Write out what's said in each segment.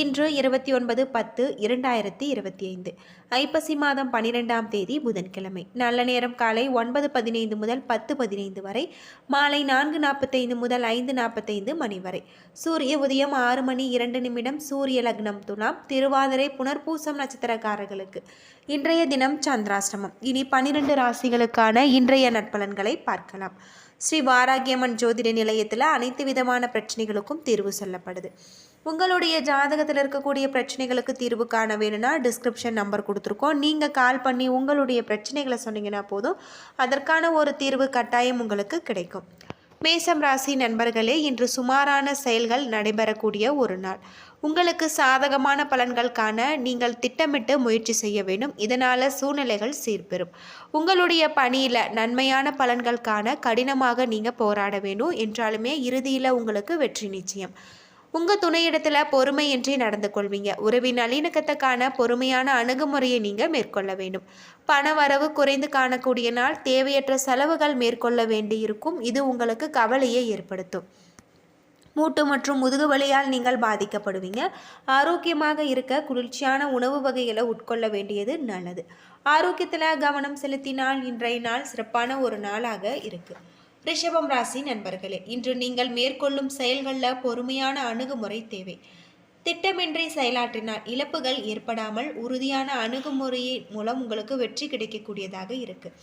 இன்று இருபத்தி ஒன்பது பத்து இரண்டாயிரத்தி இருபத்தி ஐந்து. ஐப்பசி மாதம் பனிரெண்டாம் தேதி புதன்கிழமை. நல்ல நேரம் காலை ஒன்பது பதினைந்து முதல் பத்து பதினைந்து வரை மாலை நான்கு நாற்பத்தைந்து முதல் ஐந்து நாற்பத்தைந்து மணி வரை. சூரிய உதயம் ஆறு மணி இரண்டு நிமிடம் சூரிய லக்னம் துலாம் திருவாதிரை புனர்பூசம் நட்சத்திரக்காரர்களுக்கு. இன்றைய தினம் சந்திராஷ்டமம். இனி பனிரெண்டு ராசிகளுக்கான இன்றைய நட்பலன்களை பார்க்கலாம். ஸ்ரீ வாராகியம்மன் ஜோதிட நிலையத்தில் அனைத்து விதமான பிரச்சனைகளுக்கும் தீர்வு சொல்லப்படுது. உங்களுடைய ஜாதகத்தில் இருக்கக்கூடிய பிரச்சனைகளுக்கு தீர்வு காண வேணும்னா டிஸ்கிரிப்ஷன் நம்பர் கொடுத்துருக்கோம். நீங்கள் கால் பண்ணி உங்களுடைய பிரச்சனைகளை சொன்னீங்கன்னா போதும். அதற்கான ஒரு தீர்வு கட்டாயம் உங்களுக்கு கிடைக்கும். மேசம் ராசி நண்பர்களே இன்று சுமாரான செயல்கள் நடைபெறக்கூடிய ஒரு நாள். உங்களுக்கு சாதகமான பலன்கள் காண நீங்கள் திட்டமிட்டு முயற்சி செய்ய வேண்டும். இதனால் சூழ்நிலைகள் சீர்பெறும். உங்களுடைய பணியில் நன்மையான பலன்கள் காண கடினமாக நீங்கள் போராட வேண்டும். என்றாலுமே இறுதியில் உங்களுக்கு வெற்றி நிச்சயம். உங்கள் துணையிடத்தில் பொறுமையின்றி நடந்து கொள்வீங்க. உறவின் நல்லிணக்கத்துக்கான பொறுமையான அணுகுமுறையை நீங்கள் மேற்கொள்ள வேண்டும். பண வரவு குறைந்து காணக்கூடிய நாள் தேவையற்ற செலவுகள் மேற்கொள்ள வேண்டியிருக்கும். இது உங்களுக்கு கவலையை ஏற்படுத்தும். மூட்டு மற்றும் முதுகு வலியால் நீங்கள் பாதிக்கப்படுவீங்க. ஆரோக்கியமாக இருக்க குளிர்ச்சியான உணவு வகைகளை உட்கொள்ள வேண்டியது நல்லது. ஆரோக்கியத்தில் கவனம் செலுத்தினால் இன்றைய நாள் சிறப்பான ஒரு நாளாக இருக்குது ரிஷபம் ராசி நண்பர்களே இன்று நீங்கள் மேற்கொள்ளும் செயல்களில் பொறுமையான அணுகுமுறை தேவை. திட்டமின்றி செயலாற்றினால் இழப்புகள் ஏற்படாமல் உறுதியான அணுகுமுறையின் மூலம் உங்களுக்கு வெற்றி கிடைக்கக்கூடியதாக இருக்குது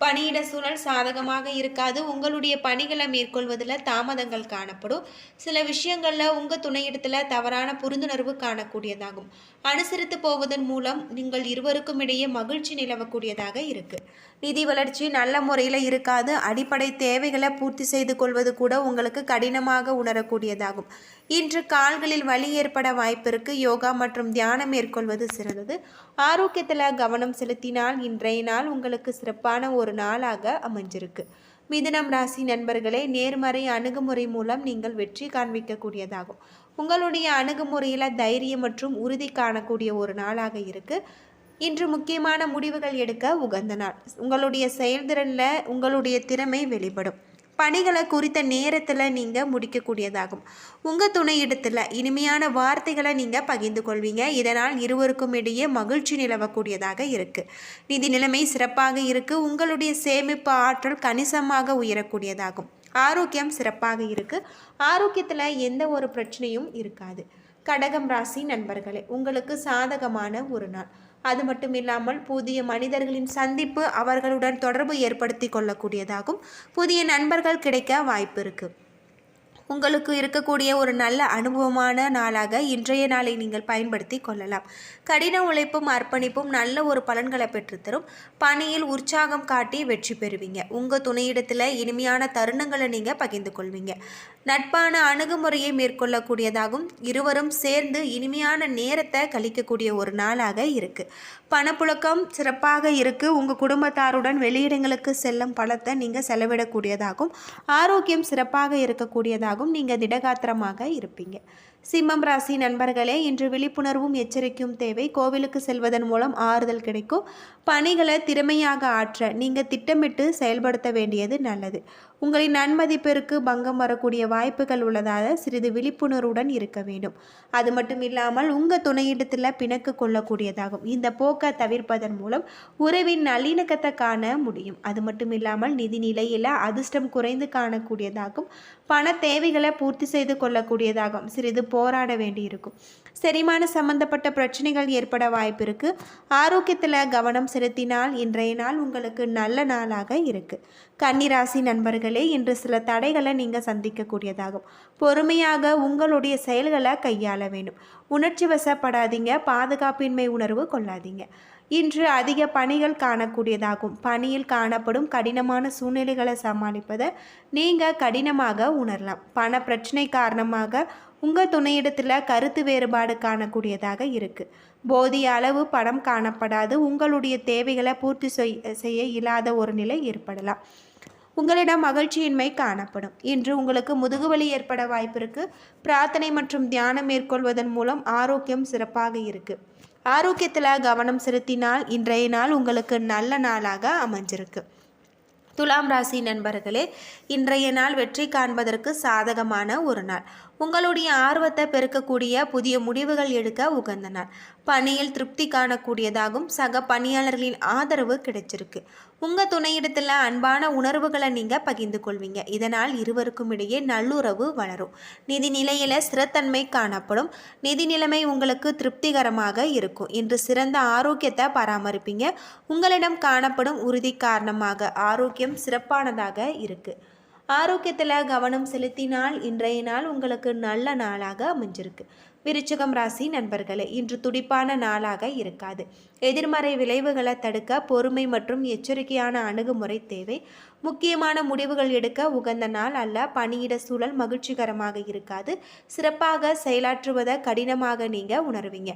பணியிட சூழல் சாதகமாக இருக்காது. உங்களுடைய பணிகளை மேற்கொள்வதில் தாமதங்கள் காணப்படும். சில விஷயங்களில் உங்கள் துணையிடத்தில் தவறான புரிந்துணர்வு காணக்கூடியதாகும். அனுசரித்து போவதன் மூலம் நீங்கள் இருவருக்கும் இடையே மகிழ்ச்சி நிலவக்கூடியதாக இருக்குது நிதி வளர்ச்சி நல்ல முறையில் இருக்காது. அடிப்படை தேவைகளை பூர்த்தி செய்து கொள்வது கூட உங்களுக்கு கடினமாக உணரக்கூடியதாகும். இன்று கால்களில் வலி ஏற்பட வாய்ப்பிற்கு யோகா மற்றும் தியானம் மேற்கொள்வது சிறந்தது. ஆரோக்கியத்தில் கவனம் செலுத்தினால் இன்றைய நாள் உங்களுக்கு சிறப்பான ஒரு நாளாக அமைஞ்சிருக்கு. மிதுனம் ராசி நண்பர்களே நேர்மறை அணுகுமுறை மூலம் நீங்கள் வெற்றி காண்பிக்கக்கூடியதாகும். உங்களுடைய அணுகுமுறையில் தைரியம் மற்றும் உறுதி காணக்கூடிய ஒரு நாளாக இருக்குது இன்று முக்கியமான முடிவுகள் எடுக்க உகந்த நாள். உங்களுடைய செயல்திறனில் உங்களுடைய திறமை வெளிப்படும். பணிகளை குறித்த நேரத்தில் நீங்கள் முடிக்கக்கூடியதாகும். உங்கள் துணையிடத்தில் இனிமையான வார்த்தைகளை நீங்கள் பகிர்ந்து கொள்வீங்க. இதனால் இருவருக்கும் இடையே மகிழ்ச்சி நிலவக்கூடியதாக இருக்குது நிதி நிலைமை சிறப்பாக இருக்குது உங்களுடைய சேமிப்பு ஆற்றல் கணிசமாக உயரக்கூடியதாகும். ஆரோக்கியம் சிறப்பாக இருக்குது ஆரோக்கியத்தில் எந்த ஒரு பிரச்சனையும் இருக்காது. கடகம் ராசி நண்பர்களே உங்களுக்கு சாதகமான ஒரு நாள். அது மட்டும் இல்லாமல் புதிய மனிதர்களின் சந்திப்பு அவர்களுடன் தொடர்பு ஏற்படுத்தி கொள்ளக்கூடியதாகும். புதிய நண்பர்கள் கிடைக்க வாய்ப்பு இருக்குது உங்களுக்கு இருக்கக்கூடிய ஒரு நல்ல அனுபவமான நாளாக இன்றைய நாளை நீங்கள் பயன்படுத்தி கொள்ளலாம். கடின உழைப்பும் அர்ப்பணிப்பும் நல்ல ஒரு பலன்களை பெற்றுத்தரும். பணியில் உற்சாகம் காட்டி வெற்றி பெறுவீங்க. உங்கள் துணையிடத்தில் இனிமையான தருணங்களை நீங்கள் பகிர்ந்து கொள்வீங்க. நட்பான அணுகுமுறையை மேற்கொள்ளக்கூடியதாகவும் இருவரும் சேர்ந்து இனிமையான நேரத்தை கழிக்கக்கூடிய ஒரு நாளாக இருக்குது பணப்புழக்கம் சிறப்பாக இருக்குது உங்கள் குடும்பத்தாருடன் வெளியிடங்களுக்கு செல்லும் பணத்தை நீங்கள் செலவிடக்கூடியதாகும் ஆரோக்கியம் சிறப்பாக நீங்கள் திடகாத்திரமாக இருப்பீங்க. சிம்மம் ராசி நண்பர்களே இன்று விழிப்புணர்வும் எச்சரிக்கையும் தேவை. கோவிலுக்கு செல்வதன் மூலம் ஆறுதல் கிடைக்கும். பணிகளை திறமையாக ஆற்ற நீங்கள் திட்டமிட்டு செயல்படுத்த வேண்டியது நல்லது. உங்களின் நன்மதிப்பிற்கு பங்கம் வரக்கூடிய வாய்ப்புகள் உள்ளதாக சிறிது விழிப்புணர்வுடன் இருக்க வேண்டும். அது மட்டும் இல்லாமல் உங்கள் துணையிடத்தில் பிணக்கு கொள்ளக்கூடியதாகும். இந்த போக்கை தவிர்ப்பதன் மூலம் உறவின் நல்லிணக்கத்தை காண முடியும். அது மட்டும் இல்லாமல் நிதி நிலையில் அதிர்ஷ்டம் குறைந்து காணக்கூடியதாகும். பண தேவைகளை பூர்த்தி செய்து கொள்ளக்கூடியதாகும். சிறிது போராட வேண்டியிருக்கும். செரிமான சம்பந்தப்பட்ட பிரச்சனைகள் ஏற்பட வாய்ப்பு இருக்கு ஆரோக்கியத்தில் கவனம் செலுத்தினால் இன்றைய நாள் உங்களுக்கு நல்ல நாளாக இருக்கு. கன்னிராசி நண்பர்களே இன்று சில தடைகளை நீங்கள் சந்திக்கக்கூடியதாகும். பொறுமையாக உங்களுடைய செயல்களை கையாள வேண்டும். உணர்ச்சி வசப்படாதீங்க. பாதுகாப்பின்மை உணர்வு கொள்ளாதீங்க. இன்று அதிக பணிகள் காணக்கூடியதாகும். பணியில் காணப்படும் கடினமான சூழ்நிலைகளை சமாளிப்பதை நீங்கள் கடினமாக உணரலாம். பண பிரச்சனை காரணமாக உங்கள் துணையிடத்தில் கருத்து வேறுபாடு காணக்கூடியதாக இருக்குது போதிய அளவு பணம் காணப்படாது. உங்களுடைய தேவைகளை பூர்த்தி செய்ய இல்லாத ஒரு நிலை ஏற்படலாம். உங்களிடம் மகிழ்ச்சியின்மை காணப்படும். இன்று உங்களுக்கு முதுகுவலி ஏற்பட வாய்ப்பு பிரார்த்தனை மற்றும் தியானம் மேற்கொள்வதன் மூலம் ஆரோக்கியம் சிறப்பாக இருக்குது ஆரோக்கியத்தில் கவனம் செலுத்தினால் இன்றைய நாள் உங்களுக்கு நல்ல நாளாக அமைஞ்சிருக்கு. துலாம் ராசி நண்பர்களே இன்றைய நாள் வெற்றி காண்பதற்கு சாதகமான ஒரு நாள். உங்களுடைய ஆர்வத்தை பெருக்கக்கூடிய புதிய முடிவுகள் எடுக்க உகந்த நாள் பணியில் திருப்தி காணக்கூடியதாகும் சக பணியாளர்களின் ஆதரவு கிடைச்சிருக்கு. உங்கள் துணையிடத்தில் அன்பான உணர்வுகளை நீங்கள் பகிர்ந்து கொள்வீங்க. இதனால் இருவருக்கும் இடையே நல்லுறவு வளரும். நிதி நிலையில் ஸ்திரத்தன்மை காணப்படும். நிதி நிலைமை உங்களுக்கு திருப்திகரமாக இருக்கும். இன்று சிறந்த ஆரோக்கியத்தை பராமரிப்பீங்க. உங்களிடம் காணப்படும் உறுதி காரணமாக ஆரோக்கியம் சிறப்பானதாக இருக்குது ஆரோக்கியத்தில் கவனம் செலுத்தினால் இன்றைய நாள் உங்களுக்கு நல்ல நாளாக அமைஞ்சிருக்கு. விருச்சகம் ராசி நண்பர்களே இன்று துடிப்பான நாளாக இருக்காது. எதிர்மறை விளைவுகளை தடுக்க பொறுமை மற்றும் எச்சரிக்கையான அணுகுமுறை தேவை. முக்கியமான முடிவுகள் எடுக்க உகந்த நாள் அல்ல பணியிட சூழல் மகிழ்ச்சிகரமாக இருக்காது. சிறப்பாக செயலாற்றுவதை கடினமாக நீங்கள் உணர்வீங்க.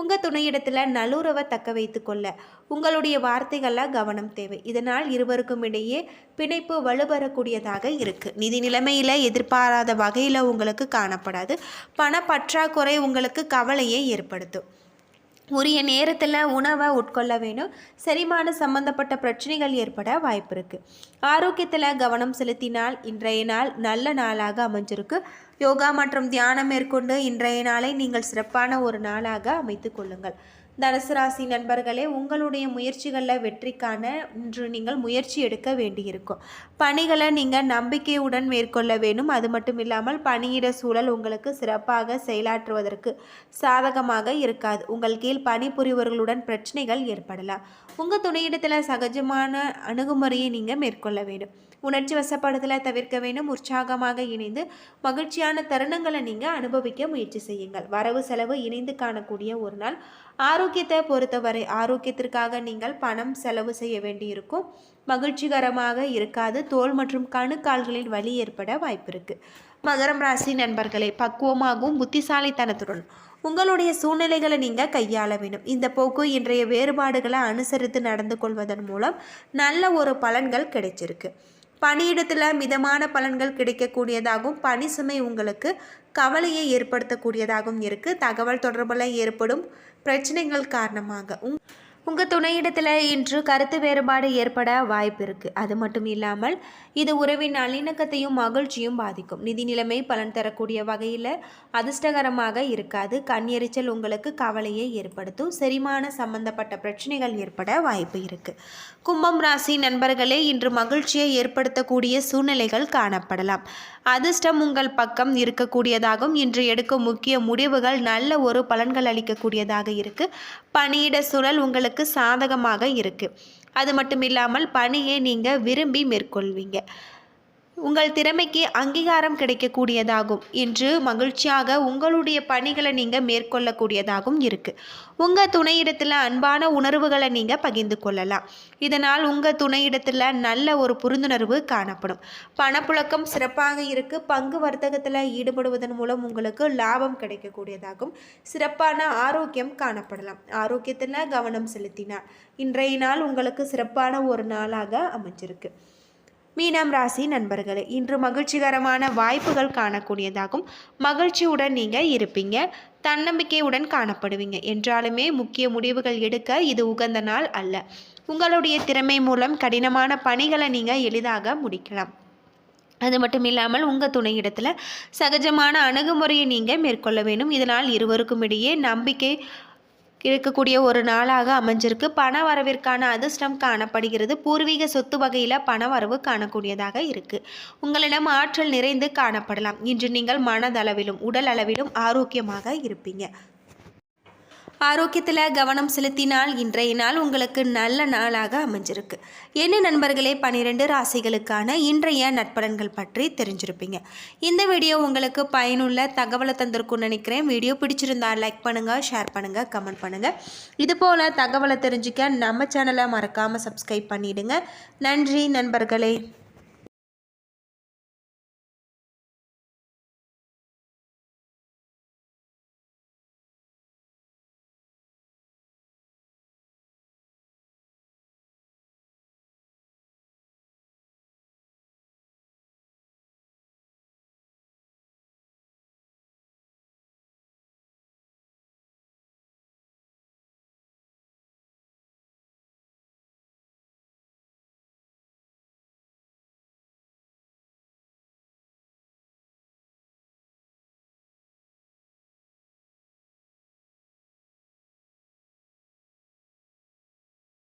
உங்கள் துணையிடத்தில் நல்லுறவை தக்க வைத்து கொள்ள. உங்களுடைய வார்த்தைகளில் கவனம் தேவை. இதனால் இருவருக்கும் இடையே பிணைப்பு வலுப்பெறக்கூடியதாக இருக்குது நிதி நிலைமையில் எதிர்பாராத வகையில் உங்களுக்கு காணப்படாது. பண பற்றாக்குறை உங்களுக்கு கவலையை ஏற்படுத்தும். உரிய நேரத்தில் உணவை உட்கொள்ள வேணும் செரிமான சம்பந்தப்பட்ட பிரச்சனைகள் ஏற்பட வாய்ப்பு இருக்குது ஆரோக்கியத்தில் கவனம் செலுத்தினால் இன்றைய நாள் நல்ல நாளாக அமைஞ்சிருக்கு. யோகா மற்றும் தியானம் மேற்கொண்டு இன்றைய நாளை நீங்கள் சிறப்பான ஒரு நாளாக அமைத்து கொள்ளுங்கள். தனுசு ராசி நண்பர்களே உங்களுடைய முயற்சிகளில் வெற்றிக்கான இன்று நீங்கள் முயற்சி எடுக்க வேண்டியிருக்கும். பணிகளை நீங்கள் நம்பிக்கையுடன் மேற்கொள்ள வேண்டும். அது மட்டும் இல்லாமல் பணியிட சூழல் உங்களுக்கு சிறப்பாக செயலாற்றுவதற்கு சாதகமாக இருக்காது. உங்கள் கீழ் பணிபுரிவர்களுடன் பிரச்சனைகள் ஏற்படலாம். உங்கள் துணையிடத்தில் சகஜமான அணுகுமுறையை நீங்கள் மேற்கொள்ள வேண்டும். உணர்ச்சி வசப்படுதலை தவிர்க்க வேண்டும். உற்சாகமாக இணைந்து மகிழ்ச்சியான தருணங்களை நீங்கள் அனுபவிக்க முயற்சி செய்யுங்கள். வரவு செலவு இணைந்து காணக்கூடிய ஒரு நாள் ஆரோக்கியத்தை பொறுத்தவரை ஆரோக்கியத்திற்காக நீங்கள் பணம் செலவு செய்ய வேண்டியிருக்கும். மகிழ்ச்சிகரமாக இருக்காது. தோல் மற்றும் கணுக்கால்களில் வலி ஏற்பட வாய்ப்பிருக்கு மகரம் ராசி நண்பர்களே பக்குவமாகவும் புத்திசாலித்தனத்துடன் உங்களுடைய சூழ்நிலைகளை நீங்கள் கையாள வேண்டும். இந்த போக்கு இன்றைய வேறுபாடுகளை அனுசரித்து நடந்து கொள்வதன் மூலம் நல்ல ஒரு பலன்கள் கிடைச்சிருக்கு. பணியிடத்தில் மிதமான பலன்கள் கிடைக்கக்கூடியதாகவும் பணி சுமை உங்களுக்கு கவலையை ஏற்படுத்தக்கூடியதாகவும் இருக்குது தகவல் தொடர்பில் ஏற்படும் பிரச்சனைகள் காரணமாக. உங் உங்கள் துணையிடத்தில் இன்று கருத்து வேறுபாடு ஏற்பட வாய்ப்பு இருக்குது அது மட்டும் இல்லாமல் இது உறவின் நல்லிணக்கத்தையும் மகிழ்ச்சியும் பாதிக்கும். நிதி நிலைமை பலன் தரக்கூடிய வகையில் அதிர்ஷ்டகரமாக இருக்காது. கண் எரிச்சல் உங்களுக்கு கவலையை ஏற்படுத்தும். செரிமான சம்பந்தப்பட்ட பிரச்சனைகள் ஏற்பட வாய்ப்பு இருக்குது கும்பம் ராசி நண்பர்களே இன்று மகிழ்ச்சியை ஏற்படுத்தக்கூடிய சூழ்நிலைகள் காணப்படலாம். அதிர்ஷ்டம் உங்கள் பக்கம் இருக்கக்கூடியதாகவும் இன்று எடுக்கும் முக்கிய முடிவுகள் நல்ல ஒரு பலன்கள் அளிக்கக்கூடியதாக இருக்குது பணியிட சூழல் உங்களுக்கு சாதகமாக இருக்குது அது மட்டும் இல்லாமல் பணியை நீங்கள் விரும்பி மேற்கொள்வீங்க. உங்கள் திறமைக்கு அங்கீகாரம் கிடைக்கக்கூடியதாகும் என்று மகிழ்ச்சியாக உங்களுடைய பணிகளை நீங்கள் மேற்கொள்ளக்கூடியதாகவும் இருக்குது உங்கள் துணையிடத்தில் அன்பான உணர்வுகளை நீங்கள் பகிர்ந்து கொள்ளலாம். இதனால் உங்கள் துணையிடத்தில் நல்ல ஒரு புரிந்துணர்வு காணப்படும். பணப்புழக்கம் சிறப்பாக இருக்குது பங்கு வர்த்தகத்தில் ஈடுபடுவதன் மூலம் உங்களுக்கு லாபம் கிடைக்கக்கூடியதாகும். சிறப்பான ஆரோக்கியம் காணப்படலாம். ஆரோக்கியத்தில் கவனம் செலுத்தினார் இன்றைய நாள் உங்களுக்கு சிறப்பான ஒரு நாளாக அமைஞ்சிருக்கு. மீனம் ராசி நண்பர்களே இன்று மகிழ்ச்சிகரமான வாய்ப்புகள் காணக்கூடியதாகும். மகிழ்ச்சியுடன் நீங்கள் இருப்பீங்க. தன்னம்பிக்கையுடன் காணப்படுவீங்க. என்றாலுமே முக்கிய முடிவுகள் எடுக்க இது உகந்த நாள் அல்ல. உங்களுடைய திறமை மூலம் கடினமான பணிகளை நீங்கள் எளிதாக முடிக்கலாம். அது மட்டும் இல்லாமல் உங்கள் துணையிடத்தில் சகஜமான அணுகுமுறையை நீங்கள் மேற்கொள்ள வேண்டும். இதனால் இருவருக்கும் இடையே நம்பிக்கை இருக்கக்கூடிய ஒரு நாளாக அமைஞ்சிருக்கு. பண வரவிற்கான அதிர்ஷ்டம் காணப்படுகிறது. பூர்வீக சொத்து வகையில் பண வரவு காணக்கூடியதாக இருக்குது உங்களிடம் ஆற்றல் நிறைந்து காணப்படலாம். இன்று நீங்கள் மனதளவிலும் உடல் அளவிலும் ஆரோக்கியமாக இருப்பீங்க. ஆரோக்கியத்தில் கவனம் செலுத்தினால் இன்றைய நாள் உங்களுக்கு நல்ல நாளாக அமைஞ்சிருக்கு. என்ன நண்பர்களே? பன்னிரெண்டு ராசிகளுக்கான இன்றைய நட்பலன்கள் பற்றி தெரிஞ்சிருப்பீங்க. இந்த வீடியோ உங்களுக்கு பயனுள்ள தகவலை தந்திருக்கும்னு நினைக்கிறேன். வீடியோ பிடிச்சிருந்தா லைக் பண்ணுங்கள் ஷேர் பண்ணுங்கள் கமெண்ட் பண்ணுங்கள் இது போல் தகவலை தெரிஞ்சுக்க நம்ம சேனலை மறக்காமல் சப்ஸ்கிரைப் பண்ணிவிடுங்க நன்றி நண்பர்களே.